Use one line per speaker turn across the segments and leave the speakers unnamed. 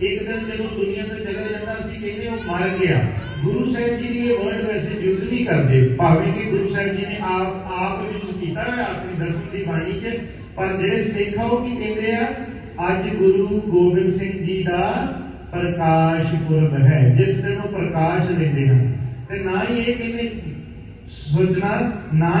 ایک دم جب دنیا سے چلا جاتا، اسی کہتے وہ مار گیا۔ گرو صاحب جی نے یہ ورڈ ویسے یوز نہیں کرتے۔ بھاوے کہ گرو صاحب جی نے آپ آپ یوز کیتا ہے اپنی دسویں دی ਬਾਣੀ 'ਚ ਪਰ ਜਿਹੜੇ ਸਿੱਖ ਆ ਉਹ ਕੀ ਕਹਿੰਦੇ ਆ ਅੱਜ ਗੁਰੂ ਗੋਬਿੰਦ ਸਿੰਘ ਜੀ ਦਾ ਪ੍ਰਕਾਸ਼ ਪੁਰਬ ਹੈ ਜਿਸ ਦਿਨ ਉਹ ਪ੍ਰਕਾਸ਼ ਲੈਂਦੇ ਹਨ ਤੇ ਨਾ ਹੀ ਇਹ ਕਹਿੰਦੇ ਸੋਚਣਾ ਨਾ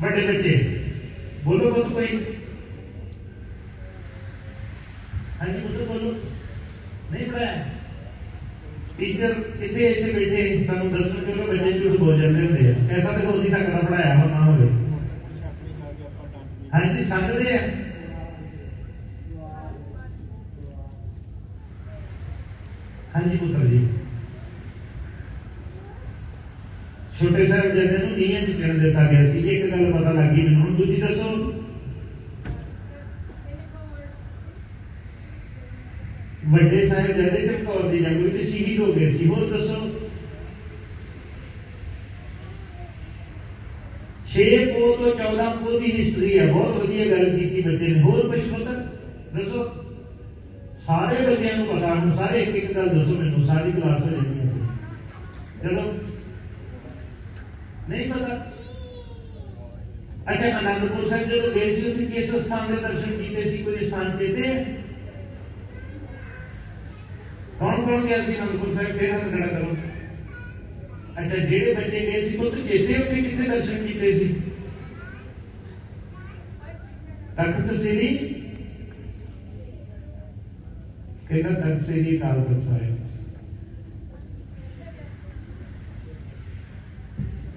بڑے بچے بولو تو کوئی ہاں جی بولو بولو نہیں پڑھا ٹیچر کتنے اتنے بیٹھے سانو دس روپے کے بچے جھوٹ بول جاتے ہوتے ایسا تو ہو نہیں سکتا پڑھایا ہو نہ ہوئے ہاں جی سمجھتے ہیں ہاں جی پتر جی چھوٹے ساحبزے چھ پو تو چودہ پوہ کی ہسٹری ہے بہت وادی گل کی بچے ہوتا دسو سارے بچے چلو نہیں پتا۔ اچھا صاحب گئے تھے درشن کیتے تھے کوئی کون کون گیا سی صاحب پھر ہاتھ کھڑا کرو۔ اچھا جہے بچے گئے چیتے کتنے درشن کیتے سی تخت تخت کال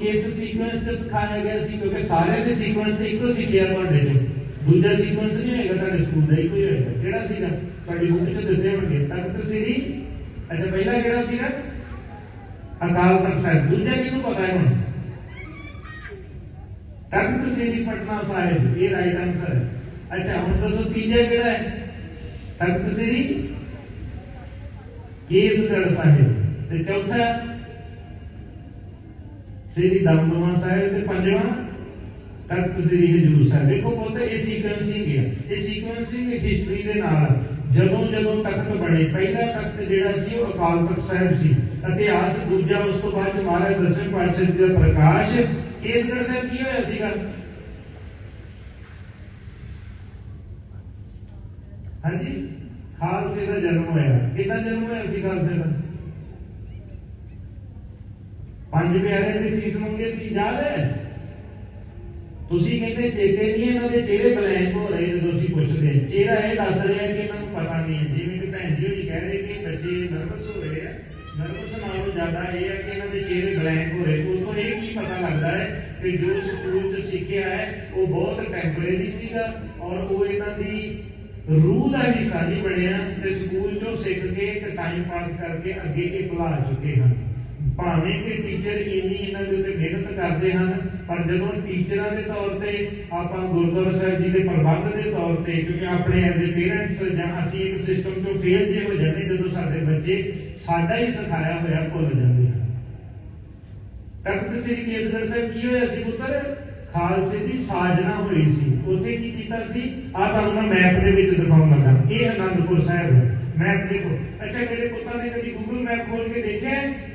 کیس سیکوینس تے صاحب یہ رائٹ آنسر ہے اچھا ہن دسو تیجا کیڑا ہے تک تے کیس گڑھ صاحب چوتھا ਸ੍ਰੀ ਦਮਦਮਾ ਸਾਹਿਬ ਤੇ ਪੰਜਵਾਂ ਤਖਤ ਸ੍ਰੀ ਹਜੂਰ ਸਾਹਿਬ ਦੇਖੋ ਪੁੱਤ ਇਹ ਸੀਕੁਐਂਸਿੰਗ ਹੈ ਇਹ ਸੀਕੁਐਂਸਿੰਗ ਹਿਸਟਰੀ ਦੇ ਨਾਲ ਜਦੋਂ ਜਦੋਂ ਤਖਤ ਬਣੇ। ਪਹਿਲਾ ਤਖਤ ਜਿਹੜਾ ਸੀ, ਉਹ ਅਕਾਲ ਤਖਤ ਸਾਹਿਬ ਸੀ। ਇਤਿਹਾਸ ਦੂਜਾ, ਉਸ ਤੋਂ ਬਾਅਦ ਮਹਾਰਾਜ ਦਸਵੇਂ ਪਾਤਸ਼ਾਹ ਜੀ ਦਾ ਪ੍ਰਕਾਸ਼। ਇਸ ਸਾਹਿਬ ਕੀ ਹੋਇਆ ਸੀਗਾ ਹਾਂਜੀ? ਖਾਲਸੇ ਦਾ ਜਨਮ ਹੋਇਆ। ਕਿੱਦਾਂ ਜਨਮ ਹੋਇਆ ਸੀ ਖਾਲਸੇ ਦਾ? ਪੰਜ ਪਿਆਰੇ ਦੇ ਸੀਸ ਮੰਗੇ ਸੀ ਯਾਦ ਹੈ। ਤੁਸੀਂ ਕਹਿੰਦੇ ਚੇਤੇ ਨਹੀਂ ਇਹਨਾਂ ਦੇ ਚਿਹਰੇ ਬਲੈਂਕ ਹੋ ਰਹੇ ਜਦੋਂ ਅਸੀਂ ਪੁੱਛਦੇ ਚਿਹਰਾ ਇਹ ਦੱਸ ਰਿਹਾ ਕਿ ਇਹਨਾਂ ਨੂੰ ਪਤਾ ਨਹੀਂ ਹੈ। ਜਿਵੇਂ ਕਿ ਭੈਣ ਜੀ ਹੋਣੀ ਕਹਿ ਰਹੇ ਕਿ ਬੱਚੇ ਨਰਵਸ ਹੋ ਰਹੇ ਆ। ਨਰਵਸ ਨਾਲੋਂ ਜ਼ਿਆਦਾ ਇਹ ਹੈ ਕਿ ਇਹਨਾਂ ਦੇ ਚਿਹਰੇ ਬਲੈਂਕ ਹੋ ਰਹੇ। ਉਸ ਤੋਂ ਇਹ ਕੀ ਪਤਾ ਕਿ ਜੋ ਸਕੂਲ 'ਚ ਸਿੱਖਿਆ ਹੈ, ਉਹ ਬਹੁਤ ਟੈਂਪਰੇਰੀ ਸੀਗਾ ਔਰ ਉਹ ਇਹਨਾਂ ਦੀ ਰੂਹ ਦਾ ਹਿੱਸਾ ਨਹੀਂ ਬਣਿਆ ਤੇ ਸਕੂਲ 'ਚੋਂ ਸਿੱਖ ਕੇ ਤੇ ਟਾਈਮ ਪਾਸ ਕਰਕੇ ਅੱਗੇ ਇਹ ਭੁਲਾ ਚੁੱਕੇ ਹਨ। پاوے کے ٹیچر اینی اینا جو تے بھیڑت کرتے ہیں پر جدو ٹیچر آنے طور پہ آپ گردور صاحب جی کے پربند دے طور پہ کیونکہ اپنے ایز اے پیرنٹس یا اسی ایک سسٹم جو فیل جے ہو جانے جو تو ساتھے بچے ساتھا ہی سکھایا ہویا کو لے جانے ہیں تخت سری کیس در صاحب کی ہوئے اسی پتر خالصے دی ساجنا ہوئی سی ہوتے کی کیتا سی آپ آنا میپ دے بھی تدفاؤں گا یہ انا دکھو صاحب ہے میپ دیکھو اچھا میرے پتہ نے کبھی گوگل میپ کھول کے دیکھے ہیں